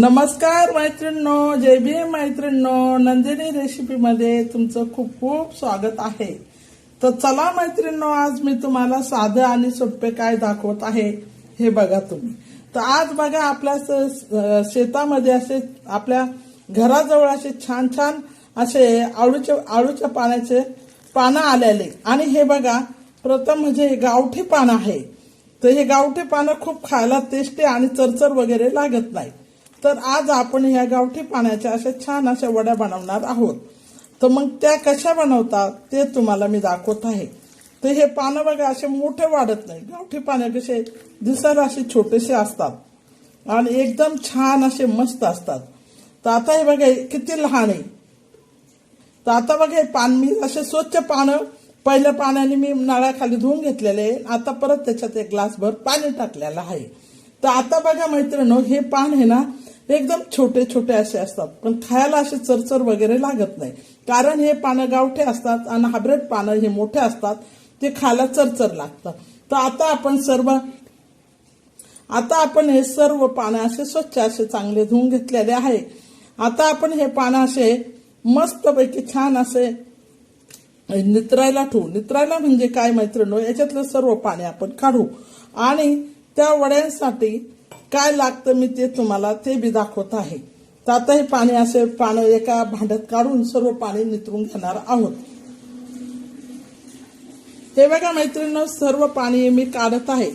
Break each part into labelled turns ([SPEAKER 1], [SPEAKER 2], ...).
[SPEAKER 1] नमस्कार मैत्रिणींनो जय भीम मैत्रिणींनो नंदिनी रेसिपीमध्ये तुमचं खूप खूप स्वागत आहे. तर चला मैत्रिणींनो आज मी तुम्हाला साधं आणि सोपे काय दाखवत आहे हे बघा तुम्ही. तर आज बघा आपल्या शेतामध्ये असे आपल्या घराजवळ असे छान छान असे आळूचे आळूच्या पाण्याचे पानं आलेले. आणि हे बघा प्रथम म्हणजे गावठी पानं आहे. तर हे गावठी पानं खूप खायला टेस्टी आणि चरचर वगैरे लागत नाही. तर आज आपण ह्या गावठी पाण्याच्या अशा छान अशा वड्या बनवणार आहोत. तर मग त्या कशा बनवतात ते तुम्हाला मी दाखवत आहे. तर हे पानं बघा असे मोठे वाढत नाही. गावठी पानं कसे दिसायला असे छोटेसे असतात आणि एकदम छान असे मस्त असतात. तर आता हे बघा किती लहान आहे. तर आता बघा हे पान मी असे स्वच्छ पानं पहिल्या पाण्याने मी नळाखाली धुवून घेतलेले आहे. आता परत त्याच्यात एक ग्लासभर पाणी टाकलेलं आहे. तर आता बघा मैत्रिणी हे पान आहे ना एकदम छोटे छोटे असे असतात. पण खायला असे चरचर वगैरे लागत नाही. कारण हे पानं गावठे असतात आणि हायब्रिड पानं हे मोठे असतात ते खायला चरचर लागतं. तर आता आपण सर्व आता आपण हे सर्व पानं असे स्वच्छ असे चांगले धुवून घेतलेले आहे. आता आपण हे पानं असे मस्तपैकी छान असे नित्रायला ठेवू. नित्रायला म्हणजे काय मैत्रिणी? याच्यातलं सर्व पाणी आपण काढू. आणि त्या वड्यांसाठी काय लागतं मी ते तुम्हाला ते बी दाखवत आहे. तर आता हे पाणी असे पानं एका भांड्यात काढून सर्व पाणी नितरून घेणार आहोत. हे बघा मैत्रिणी सर्व पाणी मी काढत आहे.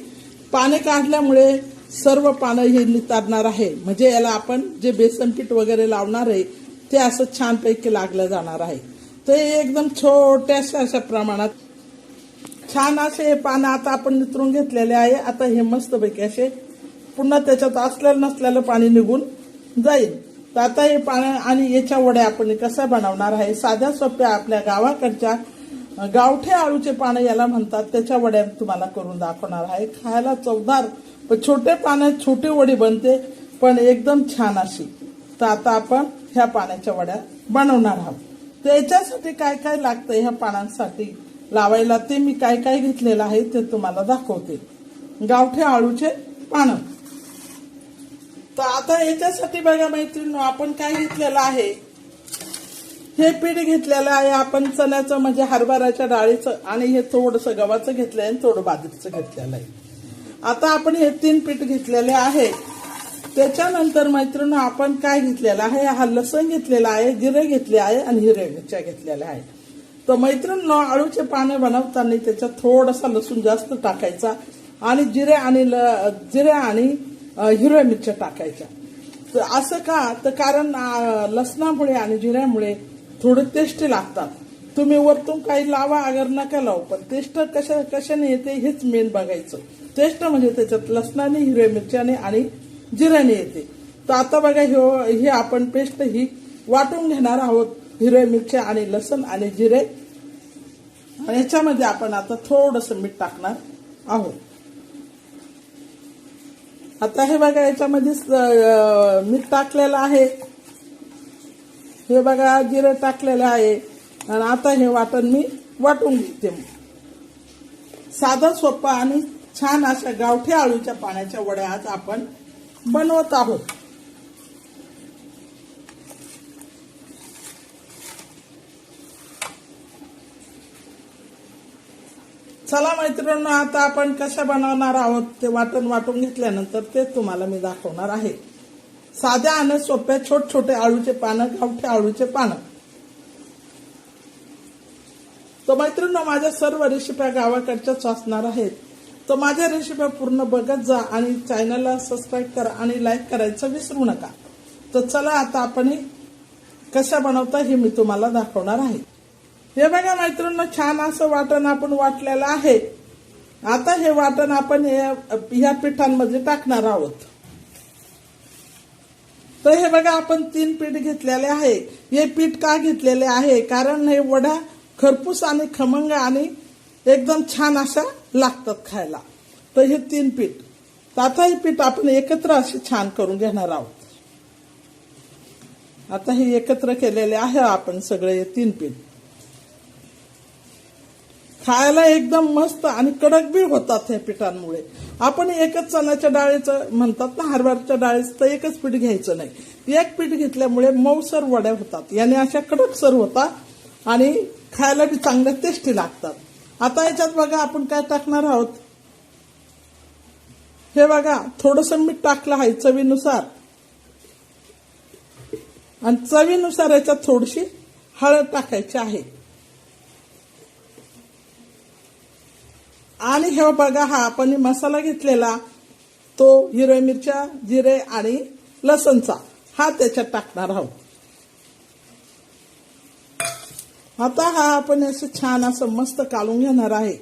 [SPEAKER 1] पाणी काढल्यामुळे सर्व पानं हे नितारणार आहे. म्हणजे याला आपण जे बेसन पीठ वगैरे लावणार आहे ते असं छानपैकी लागलं जाणार आहे. ते एकदम छोट्याशा अशा प्रमाणात छान असे हे पानं आता आपण नितरून घेतलेले आहे. आता हे मस्तपैकी असे पुन्हा त्याच्यात असलेलं नसलेलं पाणी निघून जाईल. तर आता हे पाणी आणि याच्या वड्या आपण कशा बनवणार आहे? साध्या सोप्या आपल्या गावाकडच्या गावठे आळूचे पानं याला म्हणतात. त्याच्या वड्या तुम्हाला करून दाखवणार आहे. खायला चवदार पण छोटे पाण्यात छोटी वडी बनते पण एकदम छान अशी. तर आता आपण ह्या पाण्याच्या वड्या बनवणार आहोत. तर याच्यासाठी काय काय लागतं ह्या पानांसाठी? लावायला ते मी काय काय घेतलेलं आहे ते तुम्हाला दाखवते. गावठे आळूचे पानं. तर आता याच्यासाठी बघा मैत्रिणी आपण काय घेतलेलं आहे? हे पीठ घेतलेलं आहे आपण चण्याचं म्हणजे हरभऱ्याच्या डाळीचं आणि हे थोडंसं गव्हाचं घेतलंय आणि थोडं बाजरीचं घेतलेलं आहे. आता आपण हे तीन पीठ घेतलेले आहे. त्याच्यानंतर मैत्रिणी आपण काय घेतलेलं आहे? हा लसण घेतलेला आहे जिरे घेतले आहे आणि हिरव्या मिरच्या घेतलेल्या आहे तर मैत्रिणी आळूचे पाने बनवताना त्याच्यात थोडासा लसूण जास्त टाकायचा आणि जिरे आणि ल- जिरे आणि हिरव्या मिरच्या टाकायच्या. तर असं का? तर कारण लसणामुळे आणि जिऱ्यामुळे थोडे टेस्ट लागतात. तुम्ही वरतून काही लावा अगर नका लावू पण टेस्ट कशा कशाने येते हेच मेन बघायचं. टेस्ट म्हणजे त्याच्यात लसणाने हिरव्या मिरच्याने आणि जिऱ्याने येते. तर आता बघा हे हे आपण पेस्ट ही वाटून घेणार आहोत हिरव्या मिरच्या आणि लसण आणि जिरे. आणि याच्यामध्ये आपण आता थोडस मीठ टाकणार आहोत. आता हे बघा याच्यामध्ये मीठ टाकलेलं आहे. हे बघा जिरं टाकलेलं आहे. आणि आता हे वाटण मी वाटून घेते. साधं सोपं आणि छान अशा गावठी आळूच्या पाण्याच्या वड्या आज आपण बनवत आहोत. चला मैत्रिणींनो आता आपण कशा बनवणार आहोत ते वाटण वाटून घेतल्यानंतर ते तुम्हाला मी दाखवणार आहे. साध्या आणि सोप्या छोट छोटे आळूचे पानं गावठे आळूचे पानं. तो मैत्रिणींनो माझ्या सर्व रेसिप्या गावाकडच्याच असणार आहेत. तर माझ्या रेसिप्या पूर्ण बघत जा आणि चॅनलला सबस्क्राईब करा आणि लाईक करायचं विसरू नका. तर चला आता आपण कशा बनवता हे मी तुम्हाला दाखवणार आहे. हे बघा मैत्रिणी छान असं वाटण आपण वाटलेलं आहे. आता हे वाटण आपण या- ह्या पिठांमध्ये टाकणार आहोत. तर हे बघा आपण तीन पीठ घेतलेले आहे. हे पीठ का घेतलेले आहे? कारण हे वडा खरपूस आणि खमंग आणि एकदम छान अशा लागतात खायला. तर हे तीन पीठ. तर आता हे पीठ आपण एकत्र असे छान करून घेणार आहोत. आता हे एकत्र केलेले आहे आपण सगळे हे तीन पीठ. खायला एकदम मस्त आणि कडक बी होतात ह्या पिठांमुळे. आपण एकच चण्याच्या डाळीचं म्हणतात ना हरभऱ्याच्या डाळीचं तर एकच पीठ घ्यायचं नाही. एक पीठ घेतल्यामुळे मऊसर वड्या होतात. याने अशा कडक सर होतात आणि खायला बी चांगल्या टेस्टी लागतात. आता याच्यात बघा आपण काय टाकणार आहोत? हे बघा थोडस मीठ टाकलं आहे चवीनुसार. आणि चवीनुसार याच्यात थोडीशी हळद टाकायची आहे. आणि हे बघा हा आपण मसाला घेतलेला तो हिरव्या मिरच्या जिरे आणि लसणचा हा त्याच्यात टाकणार आहोत. आता हा आपण असं छान असं मस्त काढून घेणार आहे.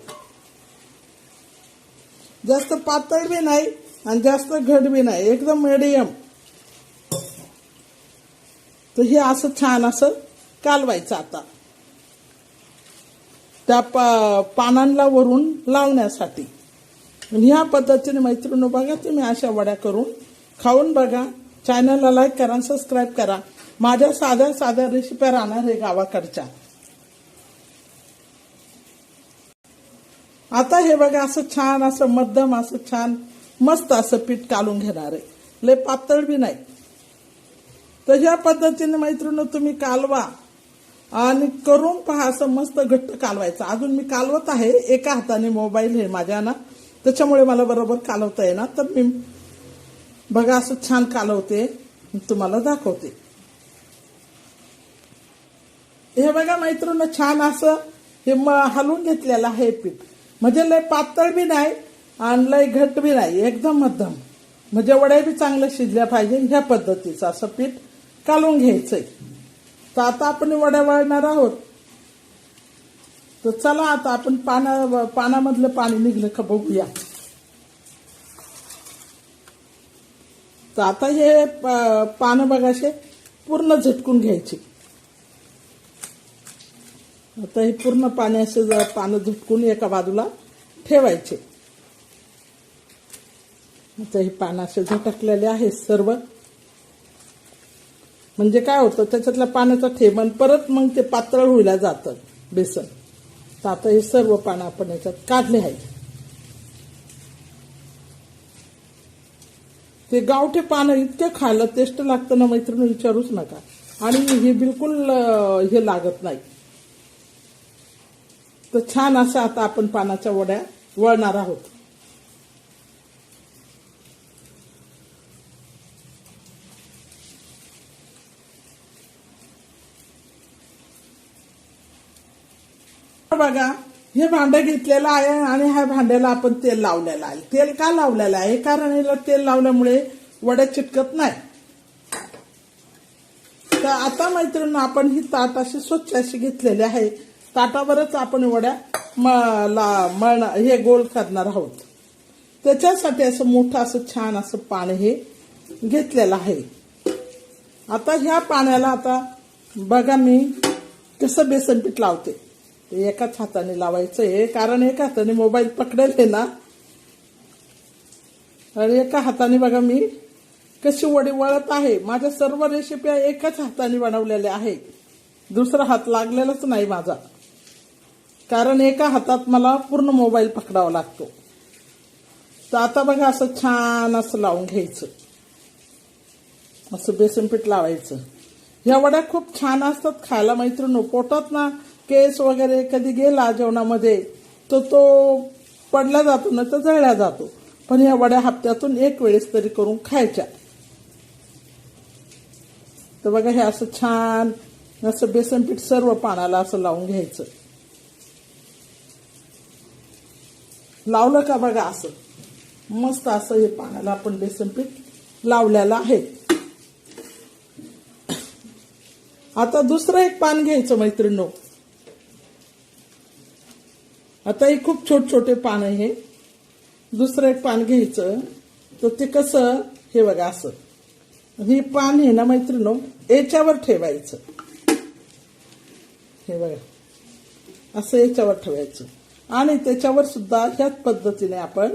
[SPEAKER 1] जास्त पातळ बी नाही आणि जास्त घट बी नाही एकदम मिडियम तर हे असं छान असं कालवायचं आता. त्या पा पानांना वरून लावण्यासाठी. ह्या पद्धतीने मैत्रिणी बघा तुम्ही अशा वड्या करून खाऊन बघा. चॅनलला लाईक करा सबस्क्राईब करा. माझ्या साध्या साध्या रेसिप्या राहणार हे गावाकडच्या. आता हे बघा असं छान असं मध्यम असं छान मस्त असं पीठ काढून घेणार. आहे लय पातळ बी नाही. तर ह्या पद्धतीने मैत्रिणी तुम्ही कालवा. आणि करून पहा असं मस्त घट्ट कालवायचं. अजून मी कालवत आहे एका हाताने मोबाईल आहे माझ्या ना त्याच्यामुळे मला बरोबर कालवता येणार तर मी बघा असं छान कालवते. तुम्हाला दाखवते. हे बघा मैत्रिणी छान असं हे म हलवून घेतलेलं आहे पीठ. म्हणजे लय पातळ बी नाही आणि लय घट बी नाही एकदम मध्यम. म्हणजे वड्या बी चांगल्या शिजल्या पाहिजे ह्या पद्धतीचं असं पीठ कालवून घ्यायचंय. तर आता आपण वड्या वळणार आहोत. तर चला आता आपण पाना पानामधलं पाणी निघलं का बघूया. तर आता हे प- पानं बघाशे पूर्ण झटकून घ्यायची. आता हे पूर्ण पाणी असे पानं झटकून एका बाजूला ठेवायचे. आता हे पानं असे झटकलेले आहेत सर्व. म्हणजे काय होतं त्याच्यातल्या पाण्याचा थेंबण परत मग ते पातळ होईला जातं बेसन. तर आता हे सर्व पानं आपण याच्यात काढले आहे ते गावठे पानं इतके खायला टेस्ट लागतं ना मैत्रिणी विचारूच नका. आणि हे बिलकुल हे लागत नाही. तर छान असं आता आपण पानाच्या वड्या वळणार आहोत. बघा हे भांडं घेतलेलं आहे आणि ह्या भांड्याला आपण तेल लावलेलं आहे. तेल का लावलेलं आहे? कारण याला तेल लावल्यामुळे वड्या चिटकत नाही. तर आता मैत्रिणी आपण ही ताट अशी स्वच्छ अशी घेतलेली आहे. ताटावरच आपण वड्या म- ला- हे गोल करणार आहोत. त्याच्यासाठी असं मोठं असं छान असं पाणी हे घेतलेलं आहे. आता ह्या पाण्याला आता बघा मी कसं बेसन पीठ लावते. एकाच हाताने लावायचं आहे कारण एका हाताने मोबाईल पकडेल आहे ना. आणि एका हाताने बघा मी कशी वडी वळत आहे. माझ्या सर्व रेसिपी एकाच हाताने बनवलेल्या आहे दुसरा हात लागलेलाच नाही माझा. कारण एका हातात मला पूर्ण मोबाईल पकडावा लागतो. तर आता बघा असं छान असं लावून घ्यायचं. असं बेसन पीठ लावायचं. ह्या वड्या खूप छान असतात. खायला मैत्रिणी पोटात ना केस वगैरे कधी गेला जेवणामध्ये तर तो पडला जातो ना तर जळला जातो. पण ह्या वड्या हप्त्यातून एक वेळेस तरी करून खायच्या. तर बघा हे असं छान असं बेसन पीठ सर्व पानाला असं लावून घ्यायचं. लावलं का बघा असं? मस्त असं हे पानाला आपण बेसन पीठ लावलेलं आहे. आता दुसरं एक पान घ्यायचं मैत्रिणीनो. आता हे खूप छोट छोटे पान आहे. दुसरं एक पान घ्यायचं. तर ते कसं हे बघा असं. हे पान आहे ना मैत्रिणो याच्यावर ठेवायचं. हे बघा. असं याच्यावर ठेवायचं. आणि त्याच्यावर सुद्धा ह्याच पद्धतीने आपण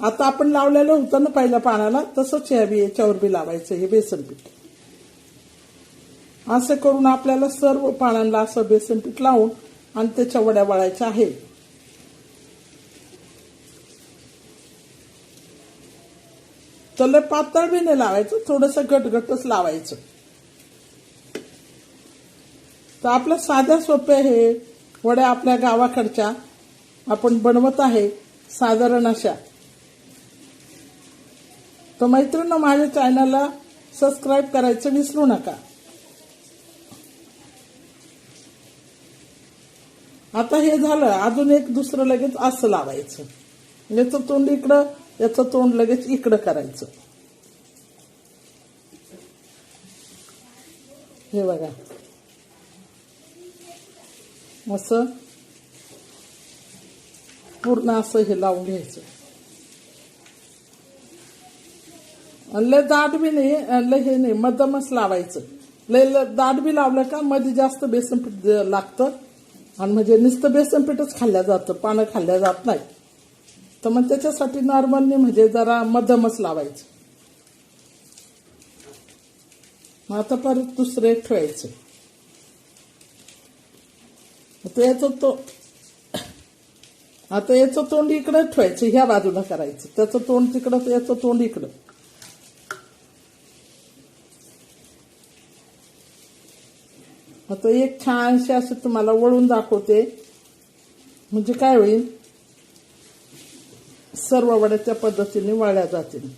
[SPEAKER 1] आता आपण लावलेलं होतं ना पहिल्या पानाला तसंच ह्या बी याच्यावर बी लावायचं हे बेसन पीठ. असं करून आपल्याला सर्व पानांना असं बेसन पीठ लावून आणि त्याच्या वड्या वळायच्या आहे त्याला पातळ बी नाही लावायचं थोडस गटगटच लावायचं. तर आपलं साध्या सोप्या हे वड्या आपल्या गावाकडच्या आपण बनवत आहे साधारण अशा. तर मैत्रिणी माझ्या चॅनलला सबस्क्राईब करायचं विसरू नका. आता हे झालं अजून एक दुसरं लगेच असं लावायचं. म्हणजे याचं तोंड इकडं याचं तोंड लगेच इकडं करायचं. हे बघा. असं. पूर्ण असं हे लावून घ्यायचं. लय दाट बी नाही लय हे नाही मध्यमच लावायचं. लय ल- दाट बी लावलं का मध्ये जास्त बेसन लागतं. आणि म्हणजे नुसतं बेसन पीठच खाल्ल्या जातं पानं खाल्ल्या जात नाही. तर मग त्याच्यासाठी नॉर्मलने म्हणजे जरा मध्यमच लावायचं. मग आता परत दुसरे ठेवायचे. आता याचं तो आता याचं तोंड इकडं ठेवायचं ह्या बाजूला करायचं. त्याचं तोंड तिकडं तर याचं तोंड इकडं. आता एक छानशी असं तुम्हाला वळून दाखवते. म्हणजे काय होईल? सर्व वड्या त्या पद्धतीने वळल्या जातील.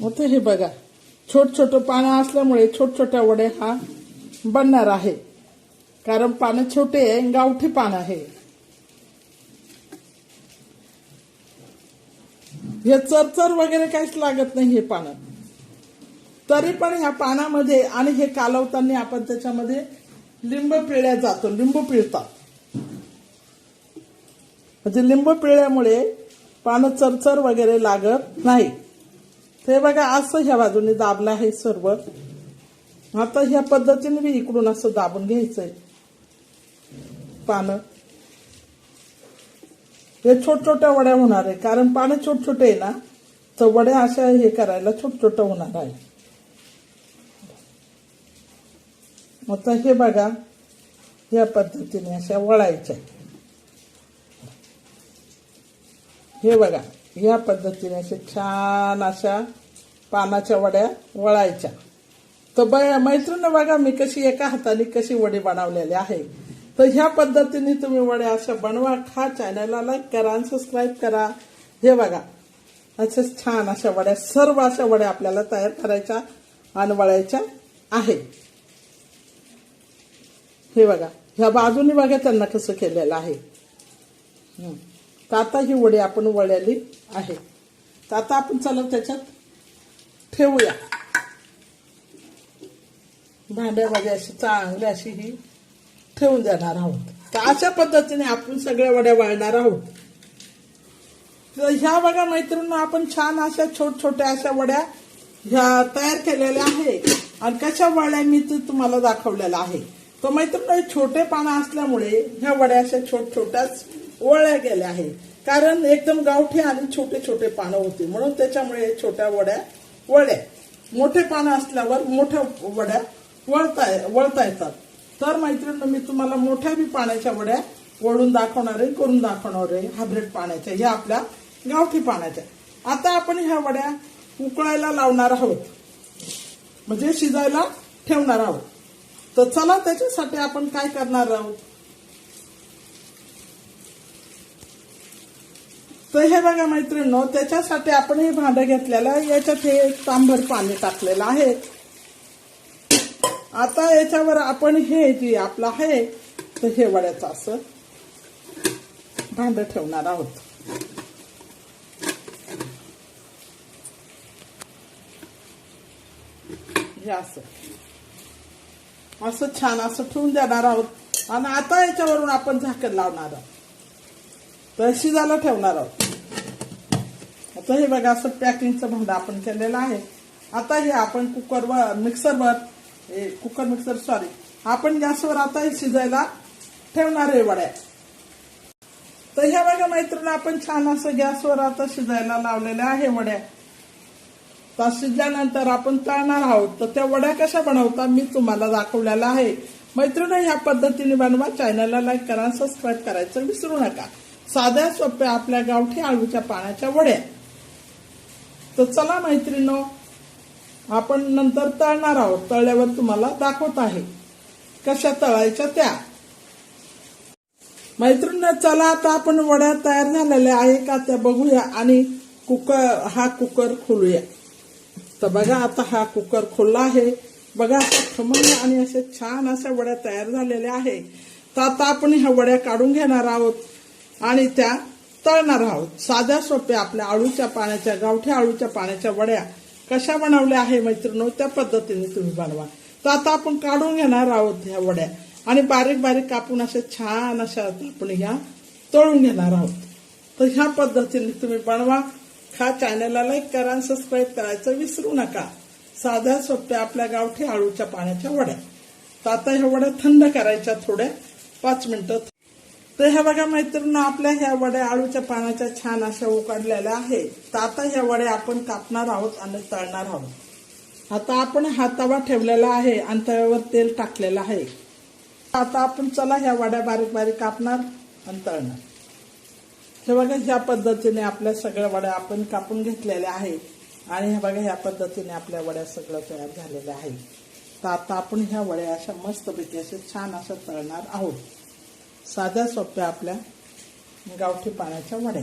[SPEAKER 1] मग ते हे बघा छोट छोट पानं असल्यामुळे छोट छोट्या वड्या हा बनणार आहे. कारण पानं छोटे आहे गावठी पान आहे. हे चरचर वगैरे काहीच लागत नाही हे पानं. तरी पण ह्या पानामध्ये आणि हे कालवताना आपण त्याच्यामध्ये लिंब पिळ्या जातो लिंबू पिळतात. म्हणजे लिंब पिळल्यामुळे पानं चरचर वगैरे लागत नाही. ते बघा असं ह्या बाजूने दाबलं आहे सर्व. आता ह्या पद्धतीने मी इकडून असं दाबून घ्यायचंय. पानं. हे छोट छोट्या वड्या होणार आहे कारण पानं छोट छोटे आहे ना. तर वड्या अशा हे करायला छोट छोट होणार आहे. आता हे बघा या पद्धतीने अशा वळायच्या. हे बघा या पद्धतीने अशा छान अशा पानाच्या वड्या वळायच्या. तर ब मैत्रीण बघा मी कशी एका हाताने कशी वडी बनवलेली आहे. तर ह्या पद्धतीने तुम्ही वड्या अशा बनवा खा चॅनलला लाईक करा आणि सबस्क्राईब करा. हे बघा अशा छान अशा वड्या सर्व अशा वड्या आपल्याला तयार करायच्या आणि वळायच्या आहेत. हे बघा ह्या बाजूने बघा त्यांना कसं केलेलं आहे. तर आता ही वडी आपण वळलेली आहे. तर आता आपण चला त्याच्यात ठेवूया. भांड्यामध्ये अशी चांगली अशी ही ठेवून देणार आहोत. तर अशा पद्धतीने आपण सगळ्या वड्या वळणार आहोत. तर ह्या बघा मैत्रिणी आपण छान अशा छोट छोट्या अशा वड्या ह्या तयार केलेल्या आहे आणि कशा वड्या मी ते तुम्हाला दाखवलेल्या आहे तर मैत्रिणी छोटे पानं असल्यामुळे ह्या वड्या अशा छोट छोट्याच वळल्या गेल्या आहे कारण एकदम गावठी आणि छोटे छोटे पानं होते. म्हणून त्याच्यामुळे छोट्या वड्या वळ्या मोठे पानं असल्यावर मोठ्या वड्या वळता वळता येतात. तर मैत्रिणी मी तुम्हाला मोठ्या बी पाण्याच्या वड्या वळून दाखवणार आहे करून दाखवणार आहे. हायब्रिड पाण्याच्या ह्या आपल्या गावठी पाण्याच्या. आता आपण ह्या वड्या उकळायला लावणार आहोत. म्हणजे शिजायला ठेवणार आहोत. तर चला त्याच्यासाठी आपण काय करणार आहोत? तर हे बघा मैत्रिणी त्याच्यासाठी आपण हे भांडं घेतलेलं याच्यात हे तांभर पाणी टाकलेलं आहे. आता याच्यावर आपण हे जे आपलं आहे तर हे वड्याचं असं भांड ठेवणार आहोत. हे असं. असं छान असं ठेवून देणार आहोत. आणि आता याच्यावरून आपण झाकण लावणार आहोत. तर शिजायला ठेवणार आहोत. आता हे बघा असं पॅकिंगचं भांडं आपण केलेलं आहे. आता हे आपण कुकरवर मिक्सरवर कुकर मिक्सर सॉरी आपण गॅसवर आता हे शिजायला ठेवणार आहे वड्या. तर ह्या बघा मैत्रिणी आपण छान असं गॅसवर आता शिजायला लावलेल्या आहे वड्या. तर शिजल्यानंतर आपण तळणार आहोत. तर त्या वड्या कशा बनवता मी तुम्हाला दाखवलेला आहे. मैत्रिणी ह्या पद्धतीने बनवा. चॅनलला लाईक करा सबस्क्राईब करायचं विसरू नका. साध्या सोप्या आपल्या गावठी आळूच्या पाण्याच्या वड्या. तर चला मैत्रिणो आपण नंतर तळणार आहोत. तळल्यावर तुम्हाला दाखवत आहे. कशा तळायच्या त्या. मैत्रिणी चला आता आपण वड्या तयार झालेल्या आहे का त्या बघूया आणि कुकर हा कुकर खोलूया. तर बघा आता हा कुकर खोलला आहे. बघा अशा खमंग आणि अशा छान अशा वड्या तयार झालेल्या आहे. तर आता आपण ह्या वड्या काढून घेणार आहोत आणि त्या तळणार आहोत. साध्या सोप्या आपल्या आळूच्या पाण्याच्या गावठ्या आळूच्या पाण्याच्या वड्या कशा बनवल्या आहे मैत्रिणी? त्या पद्धतीने तुम्ही बनवा. तर आता आपण काढून घेणार आहोत ह्या वड्या. आणि बारीक बारीक कापून अशा छान अशा आपण ह्या तळून घेणार आहोत. तर ह्या पद्धतीने तुम्ही बनवा. हा चॅनलला लाईक करा आणि सबस्क्राईब करायचं विसरू नका. साध्या सोप्या आपल्या गावठी आळूच्या पाण्याच्या वड्या. तर आता ह्या वड्या थंड करायच्या थोड्या पाच मिनिटं. तर ह्या बघा मैत्रिणी आपल्या ह्या वड्या आळूच्या पाण्याच्या छान अशा उकडलेल्या आहे तर आता ह्या वड्या आपण कापणार आहोत आणि तळणार आहोत. आता आपण हा तवा ठेवलेला आहे आणि तव्यावर तेल टाकलेलं आहे. आता आपण चला ह्या वड्या बारीक बारीक कापणार आणि तळणार. हे बघा ह्या पद्धतीने आपल्या सगळ्या वड्या आपण कापून घेतलेल्या आहे आणि हे बघा ह्या पद्धतीने आपल्या वड्या सगळं तयार झालेल्या आहे तर आता आपण ह्या वड्या अशा मस्तपैकी अशा छान अशा तळणार आहोत. साध्या सोप्या आपल्या गावठी पाण्याच्या वड्या.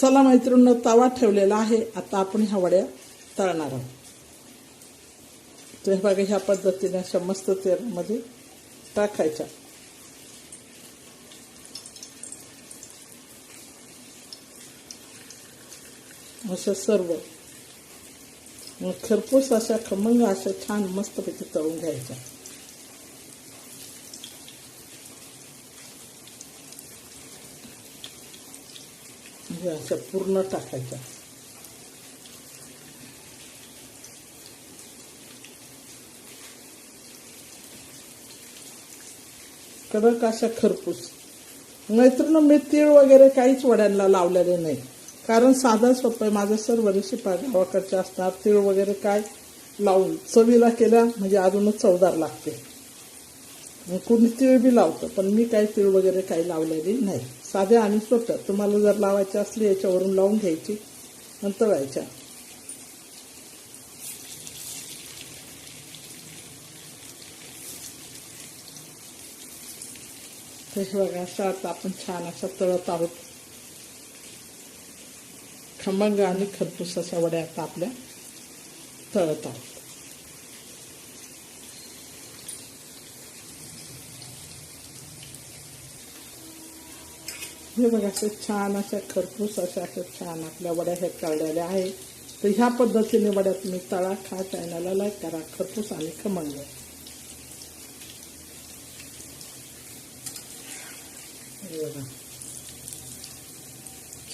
[SPEAKER 1] चला मैत्रिणीनं तवा ठेवलेला आहे. आता आपण ह्या वड्या तळणार आहोत. तर हे बघा ह्या पद्धतीने अशा मस्त तेलमध्ये टाकायच्या. अशा सर्व मग खरपूस अशा खमंग अशा छान मस्तपैकी तळून घ्यायच्या. असं अशा पूर्ण टाकायचं. कडक अशा खरपूस. मैत्रीण मी तीळ वगैरे काहीच वड्यांना लावलेले नाही. कारण साधा सोपं आहे. माझं सर्व रेसिपा गावाकडच्या असणार तीळ वगैरे काय लावून चवीला केल्या म्हणजे अजूनच चवदार लागते. कोणी तीळ बी लावतं पण मी काही तीळ वगैरे काही लावलेली नाही. साध्या आणि सोप्या तुम्हाला जर लावायची असली याच्यावरून लावून घ्यायची आणि तळायच्या हे बघा अशा आता आपण छान असं तळत आहोत. खमंग आणि खरपूस अशा वड्या आता आपल्या तळत आहोत. हे बघा असे छान अशा खरपूस अशा अशा छान आपल्या वड्या ह्या तळलेल्या आहे तर ह्या पद्धतीने वड्या तुम्ही तळा खा चॅनलला लाईक करा खरपूस आणि खमंग.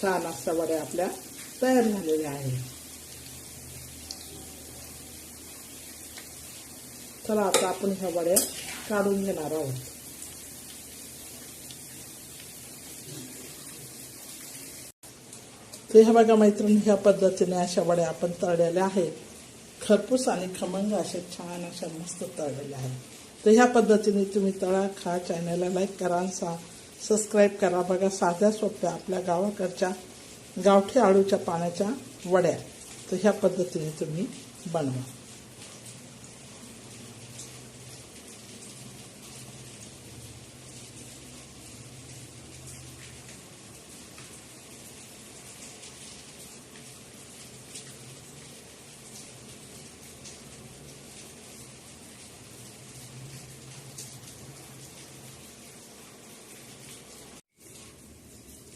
[SPEAKER 1] छान अशा वड्या आपल्या तयार झालेल्या आहेत. चला आता आपण ह्या वड्या काढून घेणार आहोत. तर ह्या बघा मैत्रिणी ह्या पद्धतीने अशा वड्या आपण तळलेल्या आहेत. खरपूस आणि खमंग अशा छान अशा मस्त तळलेल्या आहेत. तर ह्या पद्धतीने तुम्ही तळा खा चॅनलला लाईक करा सा सबस्क्राईब करा. बघा साध्या सोप्या आपल्या गावाकडच्या गावठी आळूच्या पाण्याच्या वड्या. तर ह्या पद्धतीने तुम्ही बनवा.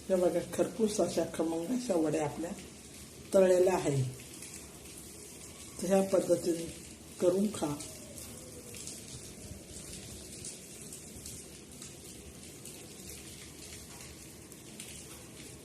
[SPEAKER 1] हे बघा खरपूस अशा खमंग अशा वड्या आपल्या तळलेल्या आहे तर ह्या पद्धतीने करून खा.